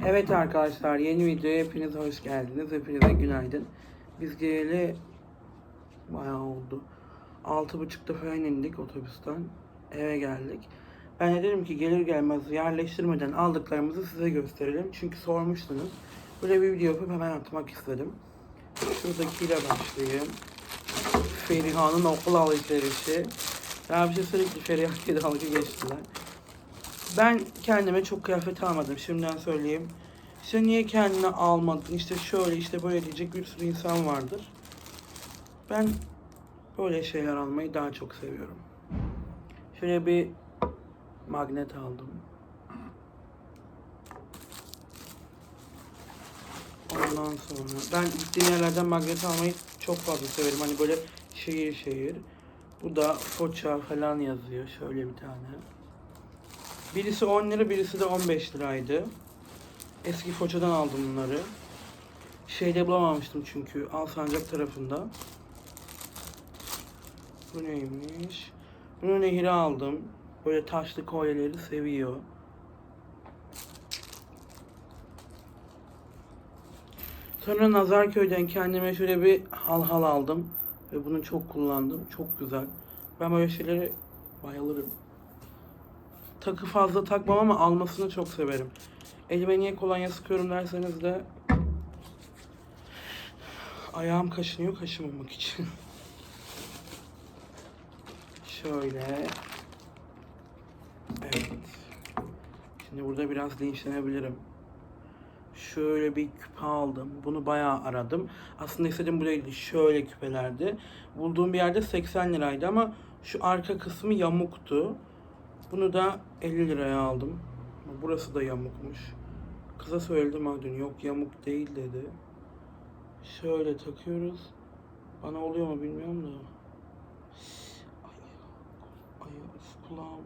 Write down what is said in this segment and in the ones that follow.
Evet arkadaşlar yeni videoya hepiniz hoş geldiniz. Hepinize günaydın. Biz geleli bayağı oldu. Altı buçukta falan indik otobüsten. Eve geldik. Ben de dedim ki gelir gelmez yerleştirmeden aldıklarımızı size gösterelim. Çünkü sormuştunuz. Böyle bir video yapıp hemen atmak istedim. Şuradakiyle başlayayım. Feriha'nın okul alışverişi. Ya bir şey sürekli Feriha diye dalga geçtiler. Ben kendime çok kıyafet almadım şimdiden söyleyeyim. İşte niye kendine almadın işte şöyle işte böyle diyecek bir sürü insan vardır. Ben böyle şeyler almayı daha çok seviyorum. Şöyle bir magnet aldım. Ondan sonra ben gittiğim yerlerden magnet almayı çok fazla severim. Hani böyle şehir şehir. Bu da Foça falan yazıyor. Şöyle bir tane. Birisi 10 lira, birisi de 15 liraydı. Eski Foça'dan aldım bunları. Şeyde bulamamıştım çünkü Alsancak tarafında. Bu neymiş? Bunu Nehir'e aldım. Böyle taşlı kolyeleri seviyor. Sonra Nazarköy'den kendime şöyle bir halhal aldım. Ve bunu çok kullandım. Çok güzel. Ben böyle şeylere bayılırım takı fazla takmam ama almasını çok severim. Elime niye kolonya sıkıyorum derseniz de ayağım kaşınıyor kaşımamak için. Şöyle. Evet. Şimdi burada biraz linçlenebilirim. Şöyle bir küpe aldım. Bunu bayağı aradım. Aslında istediğim bu değildi. Şöyle küpelerdi. Bulduğum bir yerde 80 liraydı ama şu arka kısmı yamuktu. Bunu da 50 liraya aldım. Burası da yamukmuş. Kıza söyledim ha dün yok yamuk değil dedi. Şöyle takıyoruz. Bana oluyor mu bilmiyorum da. Ay, ay üf, kulağım.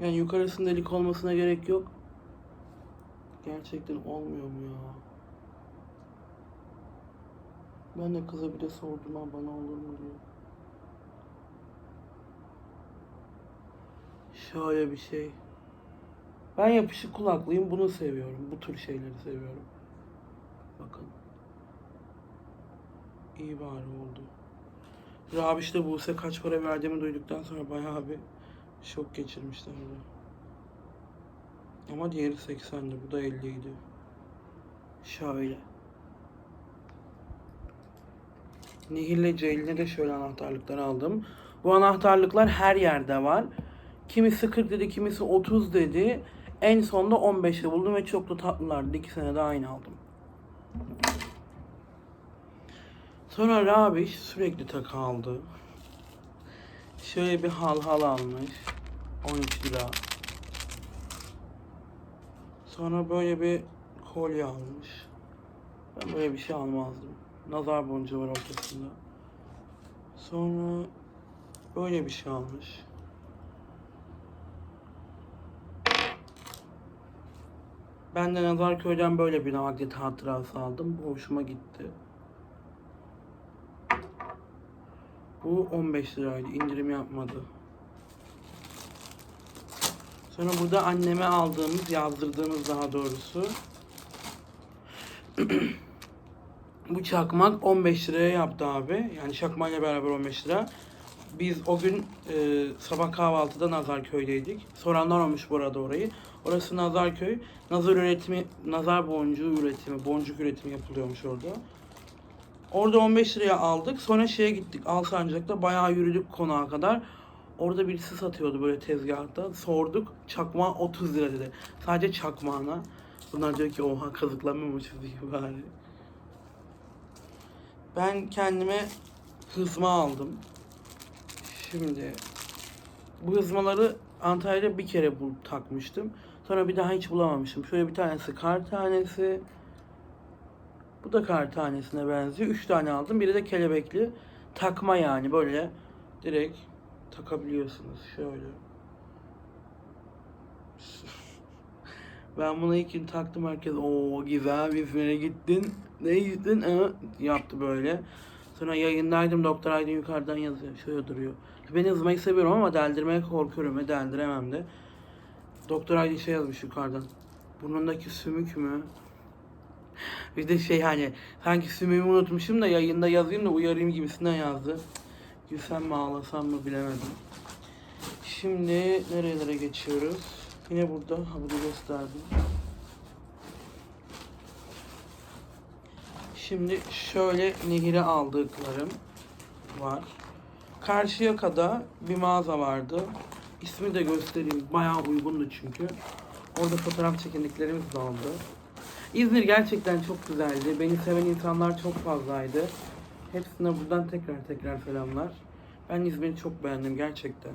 Yani yukarısında delik olmasına gerek yok. Gerçekten olmuyor mu ya? Ben de kıza bir de sordum ha bana olur mu diye. Şöyle bir şey. Ben yapışık kulaklıyım. Bunu seviyorum. Bu tür şeyleri seviyorum. Bakın. İyi bari oldu. Rabiş de Buse kaç para verdiğimi duyduktan sonra bayağı bir şok geçirmişler. Ama diğeri 80'di. Bu da 50 idi. Şöyle. Nehir'le Ceylin'e de şöyle anahtarlıklar aldım. Bu anahtarlıklar her yerde var. Kimisi 40 dedi, kimisi 30 dedi. En sonunda 15'te buldum ve çok da tatlılardı. İki sene de aynı aldım. Sonra Rabiş sürekli takı aldı. Şöyle bir hal hal almış. 13 lira. Sonra böyle bir kolye almış. Ben böyle bir şey almazdım. Nazar boncuğu var ortasında. Sonra böyle bir şey almış. Ben de Nazarköy'den böyle bir magnet hatırası aldım. Bu hoşuma gitti. Bu 15 liraydı. İndirim yapmadı. Sonra burada anneme aldığımız, yazdırdığımız daha doğrusu. Bu çakmak 15 liraya yaptı abi. Yani çakmayla beraber 15 lira. Biz o gün e, sabah kahvaltıda Nazarköy'deydik. Soranlar olmuş bu arada orayı. Orası Nazarköy. Nazar üretimi, nazar boncuğu üretimi, boncuk üretimi yapılıyormuş orada. Orada 15 liraya aldık. Sonra şeye gittik Alsancak'ta. Bayağı yürüdük konağa kadar. Orada birisi satıyordu böyle tezgahta. Sorduk. Çakmağı 30 lira dedi. Sadece çakmağına. Bunlar diyor ki oha kazıklanmamışız diye bari. Ben kendime hızma aldım. Şimdi bu hızmaları Antalya'da bir kere bul takmıştım. Sonra bir daha hiç bulamamışım. Şöyle bir tanesi kar tanesi. Bu da kar tanesine benziyor. Üç tane aldım. Biri de kelebekli. Takma yani böyle direkt takabiliyorsunuz. Şöyle. Ben bunu ilk gün taktım herkes o güzel İzmir'e gittin. Ne gittin? Ee, yaptı böyle. Sonra yayındaydım Doktor Aydın yukarıdan yazıyor. Şöyle duruyor. Ben yazmayı seviyorum ama deldirmeye korkuyorum ve deldiremem de. Doktor aynı şey yazmış yukarıdan. Burnundaki sümük mü? Bir de şey hani sanki sümüğümü unutmuşum da yayında yazayım da uyarayım gibisinden yazdı. Gülsem mi ağlasam mı bilemedim. Şimdi nerelere geçiyoruz? Yine burada. Ha bunu gösterdim. Şimdi şöyle nehire aldıklarım var. Karşıyaka'da bir mağaza vardı. İsmi de göstereyim. Bayağı uygundu çünkü. Orada fotoğraf çekindiklerimiz de oldu. İzmir gerçekten çok güzeldi. Beni seven insanlar çok fazlaydı. Hepsine buradan tekrar tekrar selamlar. Ben İzmir'i çok beğendim gerçekten.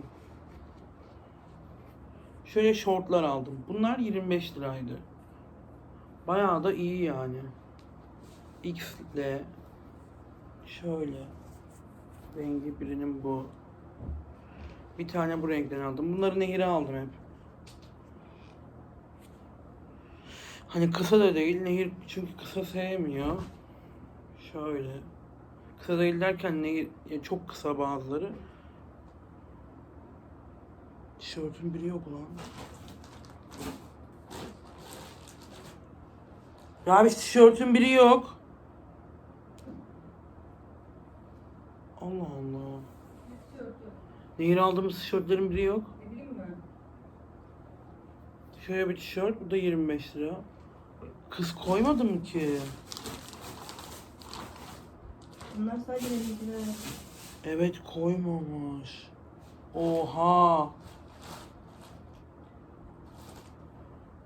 Şöyle şortlar aldım. Bunlar 25 liraydı. Bayağı da iyi yani. X'le şöyle rengi birinin bu. Bir tane bu renkten aldım. Bunları nehire aldım hep. Hani kısa da değil. Nehir çünkü kısa sevmiyor. Şöyle. Kısa değil derken nehir ya çok kısa bazıları. Tişörtün biri yok lan. Ya abi tişörtün biri yok. Allah Allah. Nehir aldığımız tişörtlerin biri yok. Şöyle bir tişört, bu da 25 lira. Kız koymadı mı ki? Bunlar sadece benimkiler. Evet koymamış. Oha.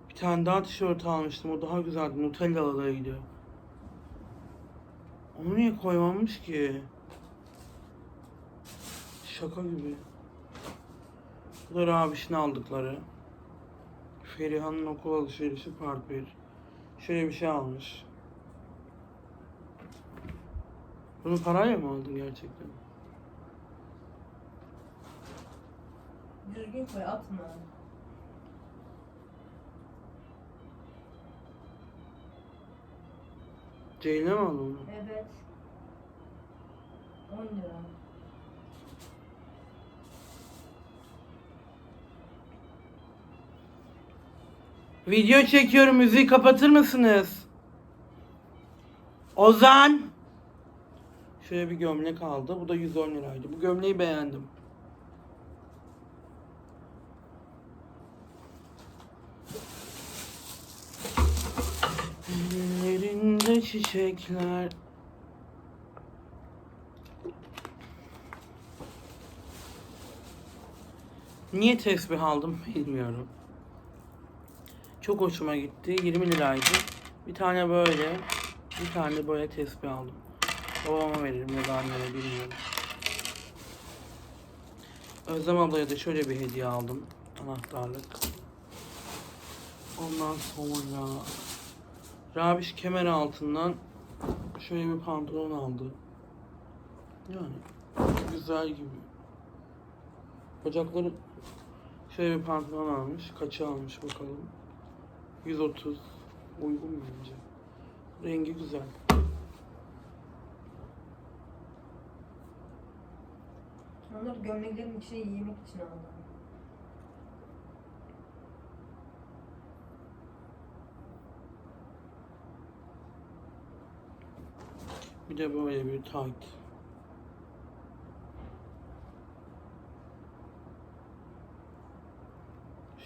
Bir tane daha tişört almıştım. O daha güzeldi. Nutella'lıydı. Onu niye koymamış ki? Şaka gibi. Bu da Rabiş'in aldıkları. Feriha'nın okul alışverişi part 1. Şöyle bir şey almış. Bunu parayla mı aldın gerçekten? Düzgün koy atma. Ceylin'e mi aldın bunu? Evet. 10 lira. Video çekiyorum. Müziği kapatır mısınız? Ozan. Şöyle bir gömlek aldı. Bu da 110 liraydı. Bu gömleği beğendim. Ellerinde çiçekler. Niye tesbih aldım bilmiyorum. Çok hoşuma gitti. 20 liraydı. Bir tane böyle, bir tane böyle tesbih aldım. Babama veririm ya da anneme bilmiyorum. Özlem ablaya da şöyle bir hediye aldım. Anahtarlık. Ondan sonra Rabiş kemer altından şöyle bir pantolon aldı. Yani güzel gibi. Bacakları şöyle bir pantolon almış. Kaça almış bakalım. 130 uygun bence? Rengi güzel. Onları gömleklerin içine yemek için aldım. Bir de böyle bir tight.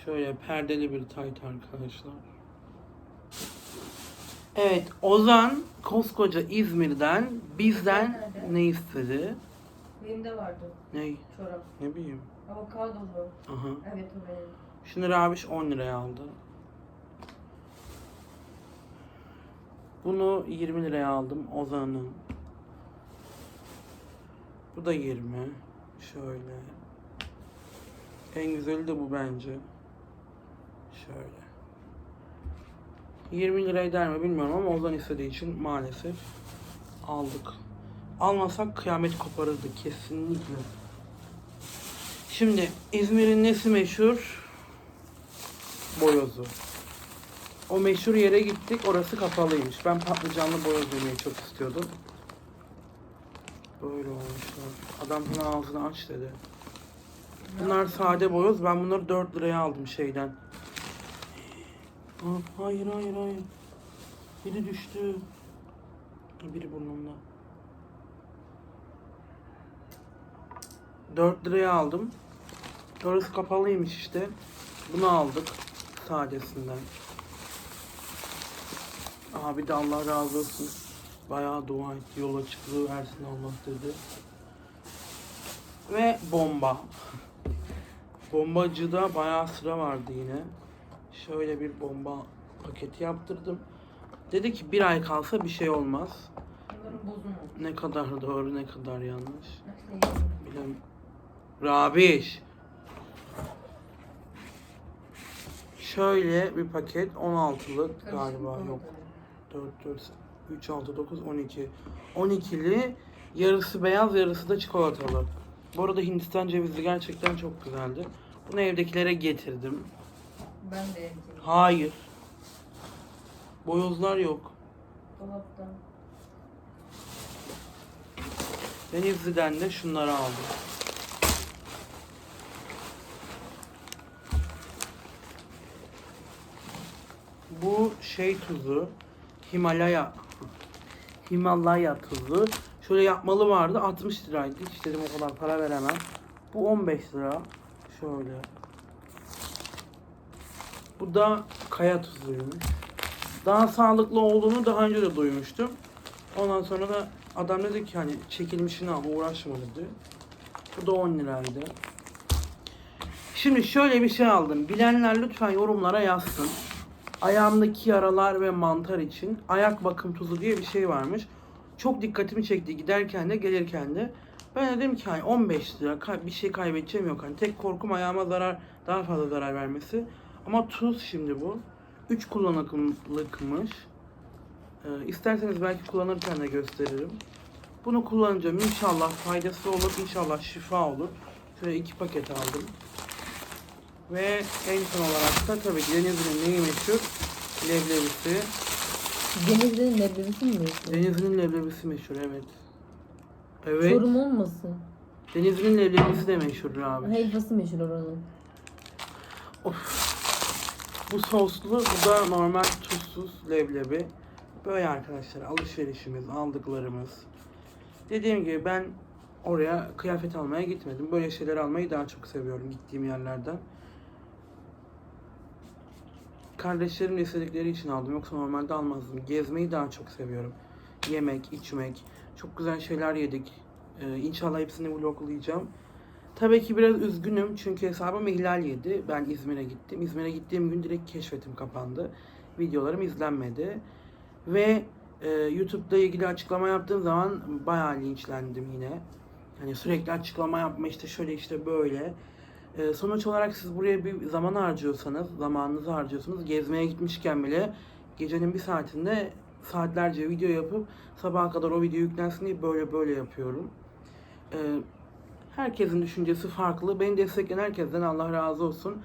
Şöyle perdeli bir tight arkadaşlar. Evet, Ozan koskoca İzmir'den bizden ne istedi? Benim de vardı Ne? çorap. Ne bileyim. Avokadolu. Aha. Evet o benim. Şimdi Rabiş 10 liraya aldı. Bunu 20 liraya aldım Ozan'ın. Bu da 20. Şöyle. En güzeli de bu bence. Şöyle. 20 lira eder mi bilmiyorum ama Ozan istediği için maalesef aldık. Almasak kıyamet koparırdı kesinlikle. Şimdi İzmir'in nesi meşhur? Boyozu. O meşhur yere gittik. Orası kapalıymış. Ben patlıcanlı boyoz yemeyi çok istiyordum. Böyle olmuşlar. Adam bana ağzını aç dedi. Bunlar sade boyoz. Ben bunları 4 liraya aldım şeyden. Hayır hayır hayır. Biri düştü. Biri burnumda. 4 liraya aldım. Orası kapalıymış işte. Bunu aldık. Sadesinden. Abi de Allah razı olsun. Bayağı dua etti. Yol açıklığı versin Allah dedi. Ve bomba. Bombacıda bayağı sıra vardı yine. Şöyle bir bomba paketi yaptırdım. Dedi ki bir ay kalsa bir şey olmaz. Ne kadar doğru ne kadar yanlış. Bilem. Rabiş. Şöyle bir paket 16'lık galiba yok. oldu? 4 4 3 6 9 12. 12'li yarısı beyaz yarısı da çikolatalı. Bu arada Hindistan cevizli gerçekten çok güzeldi. Bunu evdekilere getirdim. Ben de evdeyim. Hayır. Boyozlar yok. Dolapta. Denizli'den de şunları aldım. Bu şey tuzu. Himalaya. Himalaya tuzu. Şöyle yapmalı vardı. 60 liraydı. Hiç dedim o kadar para veremem. Bu 15 lira. Şöyle. Bu da kaya tuzuymuş. Daha sağlıklı olduğunu daha önce de duymuştum. Ondan sonra da adam dedi ki hani çekilmişini al uğraşma dedi. Bu da 10 liraydı. Şimdi şöyle bir şey aldım. Bilenler lütfen yorumlara yazsın. Ayağımdaki yaralar ve mantar için ayak bakım tuzu diye bir şey varmış. Çok dikkatimi çekti giderken de gelirken de. Ben dedim ki hani 15 lira bir şey kaybedeceğim yok. Hani tek korkum ayağıma zarar daha fazla zarar vermesi. Ama tuz şimdi bu. 3 kullanımlıkmış. Ee, isterseniz belki kullanırken de gösteririm. Bunu kullanacağım. İnşallah faydası olur. İnşallah şifa olur. Şöyle iki paket aldım. Ve en son olarak da tabii ki Denizli'nin neyi meşhur? Leblebisi. Denizli'nin leblebisi mi meşhur? Denizli'nin leblebisi meşhur evet. Evet. Çorum olmasın? Denizli'nin leblebisi de meşhur abi. Helvası meşhur oranın. Bu soslu, bu da normal tuzsuz leblebi. Böyle arkadaşlar alışverişimiz, aldıklarımız. Dediğim gibi ben oraya kıyafet almaya gitmedim. Böyle şeyler almayı daha çok seviyorum gittiğim yerlerden. Kardeşlerim de istedikleri için aldım. Yoksa normalde almazdım. Gezmeyi daha çok seviyorum. Yemek, içmek. Çok güzel şeyler yedik. Ee, inşallah hepsini vloglayacağım. Tabii ki biraz üzgünüm çünkü hesabım ihlal yedi. Ben İzmir'e gittim. İzmir'e gittiğim gün direkt keşfetim kapandı. Videolarım izlenmedi. Ve e, YouTube'da ilgili açıklama yaptığım zaman bayağı linçlendim yine. Hani sürekli açıklama yapma işte şöyle işte böyle. E, sonuç olarak siz buraya bir zaman harcıyorsanız, zamanınızı harcıyorsunuz. Gezmeye gitmişken bile gecenin bir saatinde saatlerce video yapıp sabaha kadar o video yüklensin diye böyle böyle yapıyorum. E, Herkesin düşüncesi farklı. Beni destekleyen herkesten Allah razı olsun.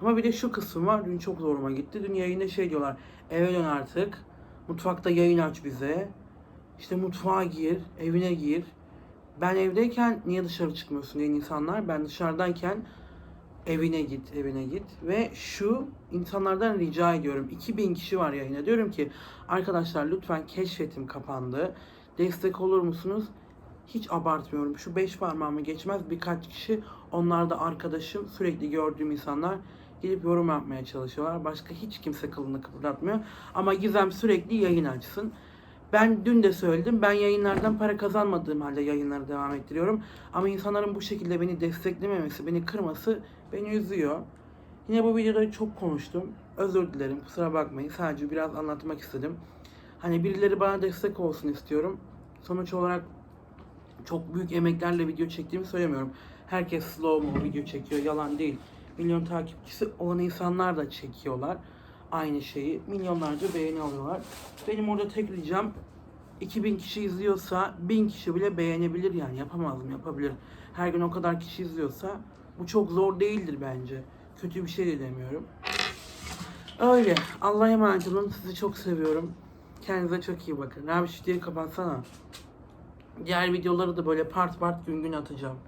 Ama bir de şu kısım var. Dün çok zoruma gitti. Dün yayında şey diyorlar. Eve dön artık. Mutfakta yayın aç bize. İşte mutfağa gir. Evine gir. Ben evdeyken niye dışarı çıkmıyorsun diyen insanlar. Ben dışarıdayken evine git, evine git. Ve şu insanlardan rica ediyorum. 2000 kişi var yayına. Diyorum ki arkadaşlar lütfen keşfetim kapandı. Destek olur musunuz? Hiç abartmıyorum. Şu beş parmağımı geçmez birkaç kişi. Onlar da arkadaşım. Sürekli gördüğüm insanlar gidip yorum yapmaya çalışıyorlar. Başka hiç kimse kılını kıpırdatmıyor. Ama Gizem sürekli yayın açsın. Ben dün de söyledim. Ben yayınlardan para kazanmadığım halde yayınları devam ettiriyorum. Ama insanların bu şekilde beni desteklememesi, beni kırması beni üzüyor. Yine bu videoda çok konuştum. Özür dilerim. Kusura bakmayın. Sadece biraz anlatmak istedim. Hani birileri bana destek olsun istiyorum. Sonuç olarak çok büyük emeklerle video çektiğimi söylemiyorum. Herkes slow mo video çekiyor. Yalan değil. Milyon takipçisi olan insanlar da çekiyorlar. Aynı şeyi. Milyonlarca beğeni alıyorlar. Benim orada tek ricam 2000 kişi izliyorsa 1000 kişi bile beğenebilir yani. Yapamaz? Yapabilir. Her gün o kadar kişi izliyorsa bu çok zor değildir bence. Kötü bir şey de demiyorum. Öyle. Allah'a emanet olun. Sizi çok seviyorum. Kendinize çok iyi bakın. Rabiş diye kapatsana. Diğer videoları da böyle part part gün gün atacağım.